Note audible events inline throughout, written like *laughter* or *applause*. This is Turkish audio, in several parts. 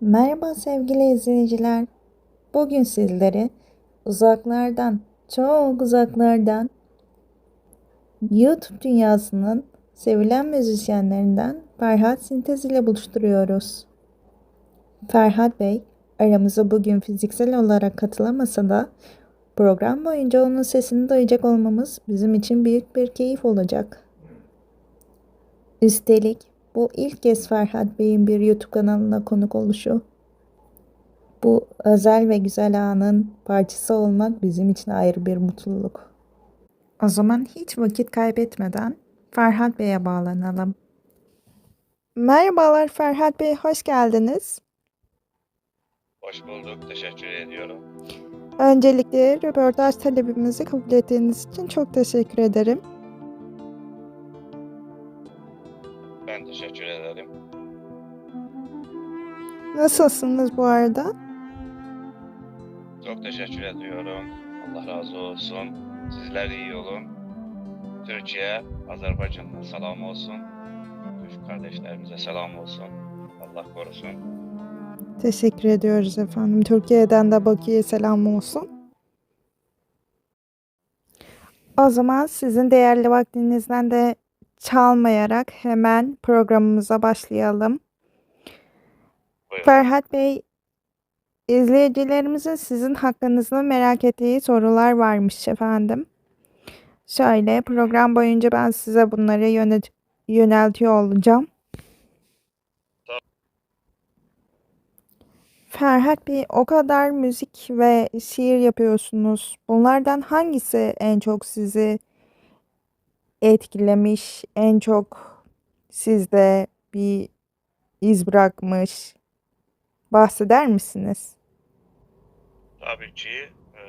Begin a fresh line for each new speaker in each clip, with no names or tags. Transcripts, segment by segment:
Merhaba sevgili izleyiciler. Bugün sizleri uzaklardan, çok uzaklardan YouTube dünyasının sevilen müzisyenlerinden Ferhat Sintez ile buluşturuyoruz. Ferhat Bey aramıza bugün fiziksel olarak katılamasa da program boyunca onun sesini duyacak olmamız bizim için büyük bir keyif olacak. Üstelik bu ilk kez Ferhat Bey'in bir YouTube kanalına konuk oluşu. Bu özel ve güzel anın parçası olmak bizim için ayrı bir mutluluk. O zaman hiç vakit kaybetmeden Ferhat Bey'e bağlanalım. Merhabalar Ferhat Bey, hoş geldiniz.
Hoş bulduk. Teşekkür ediyorum.
Öncelikle röportaj talebimizi kabul ettiğiniz için çok teşekkür ederim. Nasılsınız bu arada?
Çok teşekkür ediyorum. Allah razı olsun. Sizler iyi olun. Türkiye, Azerbaycan'dan selam olsun. Türk kardeşlerimize selam olsun. Allah korusun.
Teşekkür ediyoruz efendim. Türkiye'den de Bakü'ye selam olsun. O zaman sizin değerli vaktinizden de çalmayarak hemen programımıza başlayalım.
Buyurun.
Ferhat Bey, izleyicilerimizin sizin hakkınızda merak ettiği sorular varmış efendim. Şöyle program boyunca ben size bunları yönet- yöneltiyor olacağım. Ferhat Bey, o kadar müzik ve şiir yapıyorsunuz. Bunlardan hangisi en çok sizi etkilemiş, en çok sizde bir iz bırakmış? Bahseder misiniz?
Tabii ki e,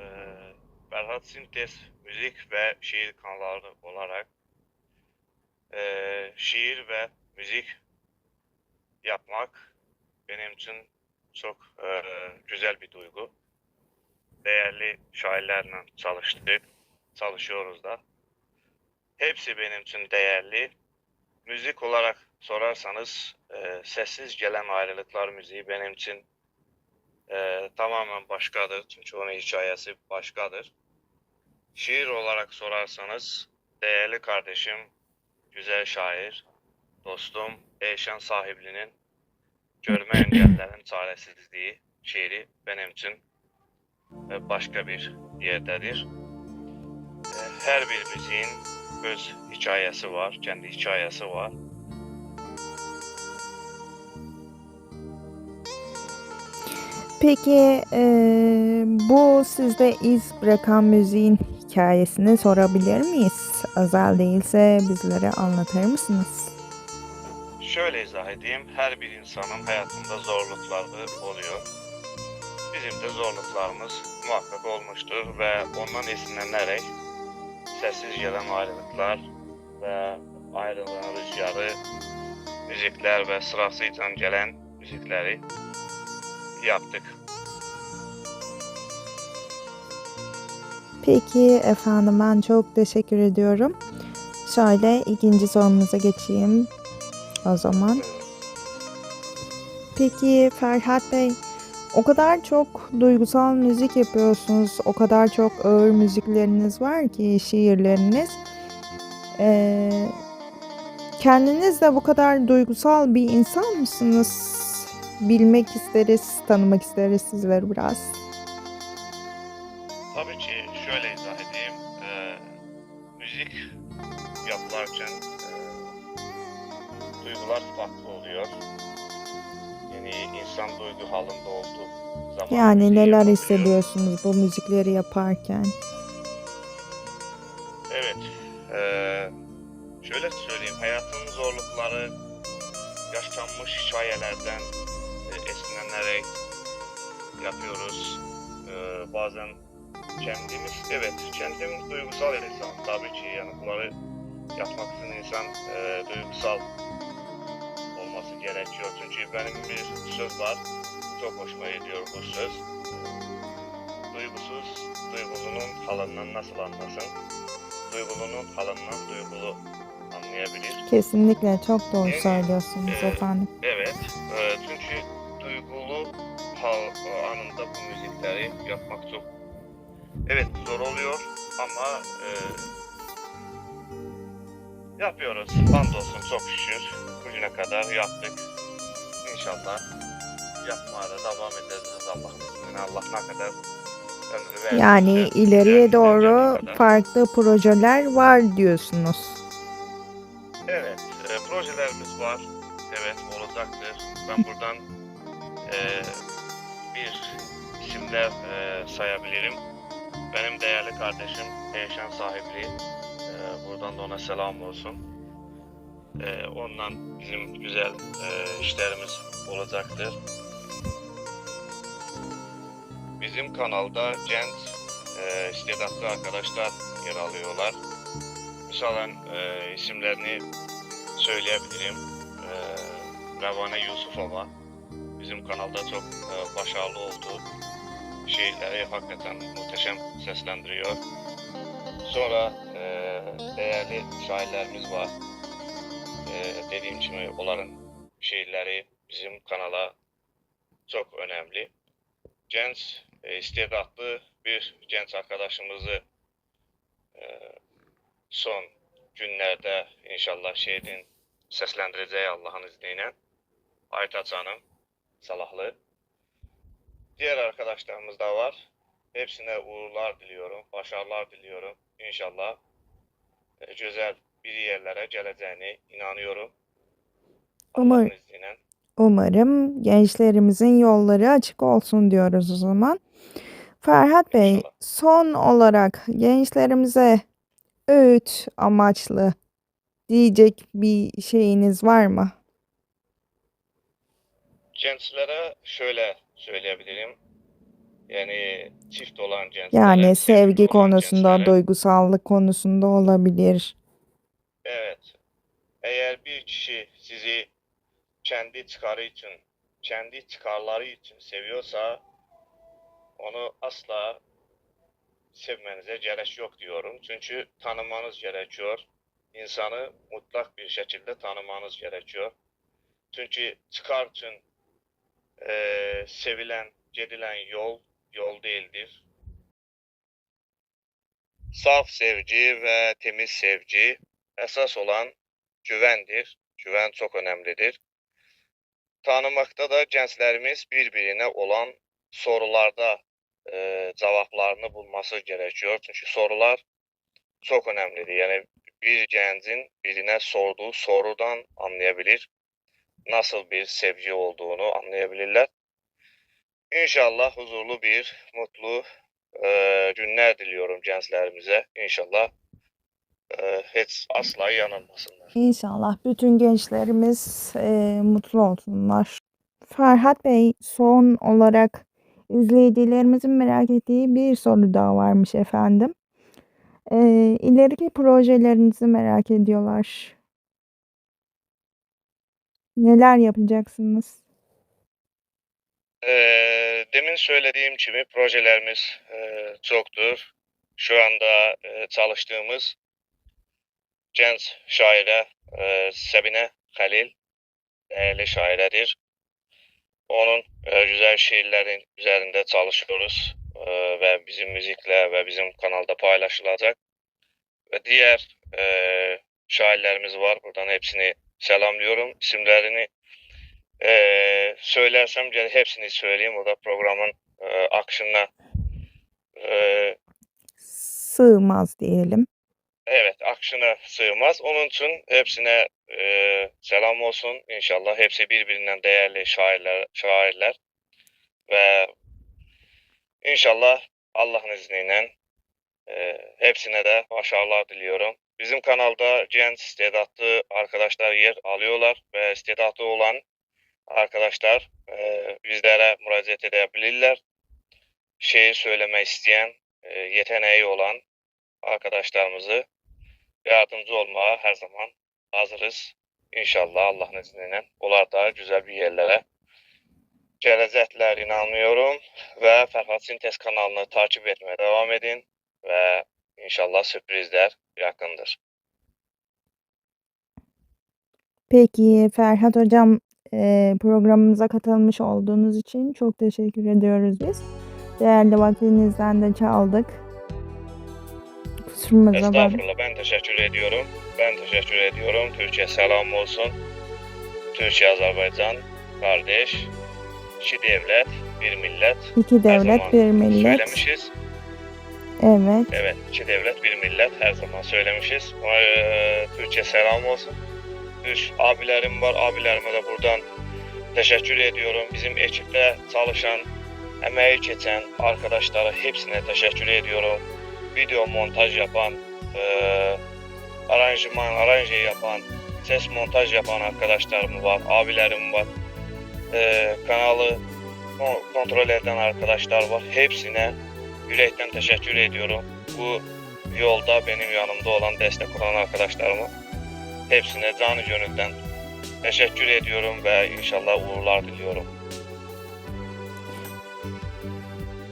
Ferhat Sintes müzik ve şiir kanalları olarak e, şiir ve müzik yapmak benim için çok e, güzel bir duygu. Değerli şairlerle çalıştık, çalışıyoruz da. Hepsi benim için değerli. Müzik olarak sorarsanız e, sessiz gelen ayrılıklar müziği benim için e, tamamen başkadır. Çünkü onun hikayesi başkadır. Şiir olarak sorarsanız değerli kardeşim, güzel şair, dostum Eyşan Sahibli'nin Görme *clears throat* Engellerin Çaresizliği şiiri benim için e, başka bir yerdedir. E, Her bir müziğin öz hikayesi var, kendi hikayesi var.
Peki eee, bu sizde iz bırakan müziğin hikayesini sorabilir miyiz? Özel değilse bizlere anlatır mısınız?
Şöyle izah edeyim, her bir insanın hayatında zorlukları oluyor. Bizim de zorluklarımız muhakkak olmuştur ve ondan esinlenerek sessiz gelen ayrılıklar ve ayrılığın rüzgarı, müzikler ve sırasıyla gelen müzikleri yaptık.
Peki efendim ben çok teşekkür ediyorum. Şöyle ikinci sorumuza geçeyim o zaman. Peki Ferhat Bey, o kadar çok duygusal müzik yapıyorsunuz, o kadar çok ağır müzikleriniz var ki şiirleriniz. Ee, kendiniz de bu kadar duygusal bir insan mısınız? Bilmek isteriz, tanımak isteriz sizleri biraz.
Tabii ki şöyle izah edeyim. Eee, müzik yapılarken eee, duygular farklı oluyor. Yani insan duygu halinde olduğu zaman
Yani neler
yapabiliyor.
hissediyorsunuz bu müzikleri yaparken?
Evet. eee, şöyle söyleyeyim. Hayatın zorlukları yaşanmış hikayelerden e, esinlenerek yapıyoruz. Eee, bazen kendimiz, evet kendimiz duygusal insan tabii ki yani bunları yapmak için insan eee, duygusal olması gerekiyor. Çünkü benim bir söz var. Çok hoşuma gidiyor bu söz. Duygusuz, duygulunun halından nasıl anlasın? Duygulunun halından duygulu anlayabilir.
Kesinlikle çok doğru söylüyorsunuz
e,
efendim.
Evet, e, çünkü anında bu müzikleri yapmak çok evet zor oluyor ama e, yapıyoruz. Hamdolsun çok şükür bugüne kadar yaptık. İnşallah yapmaya da devam edeceğiz Allah'ın izniyle. Allah ne kadar
Yani ileriye doğru farklı projeler var diyorsunuz.
Evet, e, projelerimiz var. Evet, olacaktır. Ben *laughs* buradan e, bir isimler e, sayabilirim. Benim değerli kardeşim Eyşan Sahipli. E, buradan da ona selam olsun. E, ondan bizim güzel e, işlerimiz olacaktır. Bizim kanalda genç e, istedatlı arkadaşlar yer alıyorlar. Misalen e, isimlerini söyleyebilirim. E, Revane Yusufova bizim kanalda çok e, başarılı oldu. Şiirleri hakikaten muhteşem seslendiriyor. Sonra e, değerli şairlerimiz var. E, dediğim gibi onların şiirleri bizim kanala çok önemli. Genç, e, istedatlı bir genç arkadaşımızı e, son günlerde inşallah şehidin seslendireceği Allah'ın izniyle Aytaç Hanım, Salahlı. Diğer arkadaşlarımız da var. Hepsine uğurlar diliyorum, başarılar diliyorum. İnşallah e, güzel bir yerlere geleceğine inanıyorum. Allah'ın
Umarım.
izniyle.
Umarım gençlerimizin yolları açık olsun diyoruz o zaman. Ferhat Bey,
İnşallah.
son olarak gençlerimize öğüt amaçlı diyecek bir şeyiniz var mı?
Gençlere şöyle söyleyebilirim. Yani çift olan gençlere,
Yani sevgi
olan
konusunda,
gençlere-
duygusallık konusunda olabilir.
Evet. Eğer bir kişi sizi kendi çıkarı için, kendi çıkarları için seviyorsa onu asla sevmenize gerek yok diyorum. Çünkü tanımanız gerekiyor. İnsanı mutlak bir şekilde tanımanız gerekiyor. Çünkü çıkar için eee, sevilen, gidilen yol, yol değildir. Saf sevgi ve temiz sevgi esas olan güvendir. Güven çok önemlidir. Tanımakta da gençlerimiz birbirine olan sorularda e, cevaplarını bulması gerekiyor. Çünkü sorular çok önemlidir. Yani bir gencin birine sorduğu sorudan anlayabilir. Nasıl bir sevgi olduğunu anlayabilirler. İnşallah huzurlu bir, mutlu e, günler diliyorum gençlerimize. İnşallah e, hiç asla yanılmasınlar.
İnşallah bütün gençlerimiz e, mutlu olsunlar. Ferhat Bey, son olarak izleyicilerimizin merak ettiği bir soru daha varmış efendim. E, ileriki projelerinizi merak ediyorlar. Neler yapacaksınız?
Ee, demin söylediğim gibi projelerimiz e, çoktur. Şu anda e, çalıştığımız genç şaire e, Sebine Halil değerli şairedir. Onun e, güzel şiirlerin üzerinde çalışıyoruz E, ve bizim müzikle ve bizim kanalda paylaşılacak. Ve diğer e, şairlerimiz var. Buradan hepsini selamlıyorum. İsimlerini e, söylersem gel hepsini söyleyeyim. O da programın e, akışına e,
Sığmaz diyelim.
Evet, akşına sığmaz. Onun için hepsine e, selam olsun. İnşallah hepsi birbirinden değerli şairler, şairler ve inşallah Allah'ın izniyle e, hepsine de başarılar diliyorum. Bizim kanalda genç istedatlı arkadaşlar yer alıyorlar ve istedatlı olan arkadaşlar e, bizlere müracaat edebilirler. Şiir söyleme isteyen, e, yeteneği olan arkadaşlarımızı yardımcı olmaya her zaman hazırız. İnşallah Allah'ın izniyle. Onlar da güzel bir yerlere gelecekler inanıyorum. Ve Ferhat Sintes kanalını takip etmeye devam edin. Ve inşallah sürprizler yakındır.
Peki Ferhat Hocam, Eee, programımıza katılmış olduğunuz için çok teşekkür ediyoruz biz. Değerli vaktinizden de çaldık. Kusurumuza bakmayın.
Estağfurullah ben teşekkür ediyorum. Ben teşekkür ediyorum. Türkiye selam olsun. Türkiye Azerbaycan kardeş. İki devlet, bir millet.
İki
Her
devlet,
zaman
bir millet.
Söylemişiz.
Evet.
Evet, iki devlet, bir millet her zaman söylemişiz. Ee, Türkiye selam olsun. Üç abilerim var. Abilerime de buradan teşekkür ediyorum. Bizim ekipte çalışan, emeği geçen arkadaşlara hepsine teşekkür ediyorum. Video montaj yapan, e, aranjman, aranje yapan, ses montaj yapan arkadaşlarım var, abilerim var. E, kanalı kon- kontrol eden arkadaşlar var. Hepsine yürekten teşekkür ediyorum. Bu yolda benim yanımda olan, destek olan arkadaşlarıma hepsine canı gönülden teşekkür ediyorum ve inşallah uğurlar diliyorum.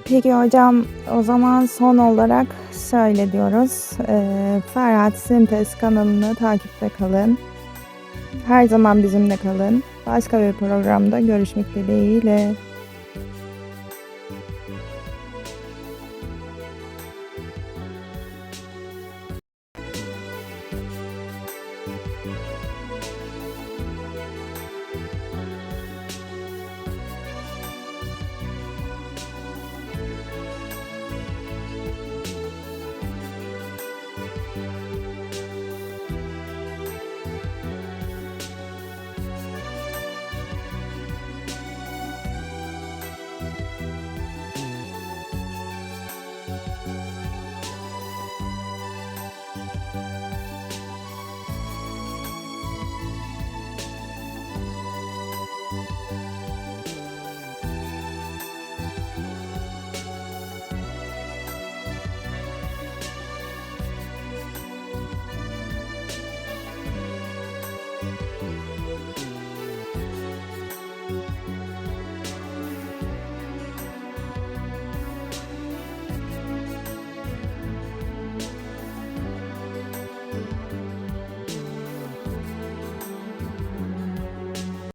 Peki hocam o zaman son olarak şöyle diyoruz. Eee Ferhat Sintes kanalını takipte kalın. Her zaman bizimle kalın. Başka bir programda görüşmek dileğiyle.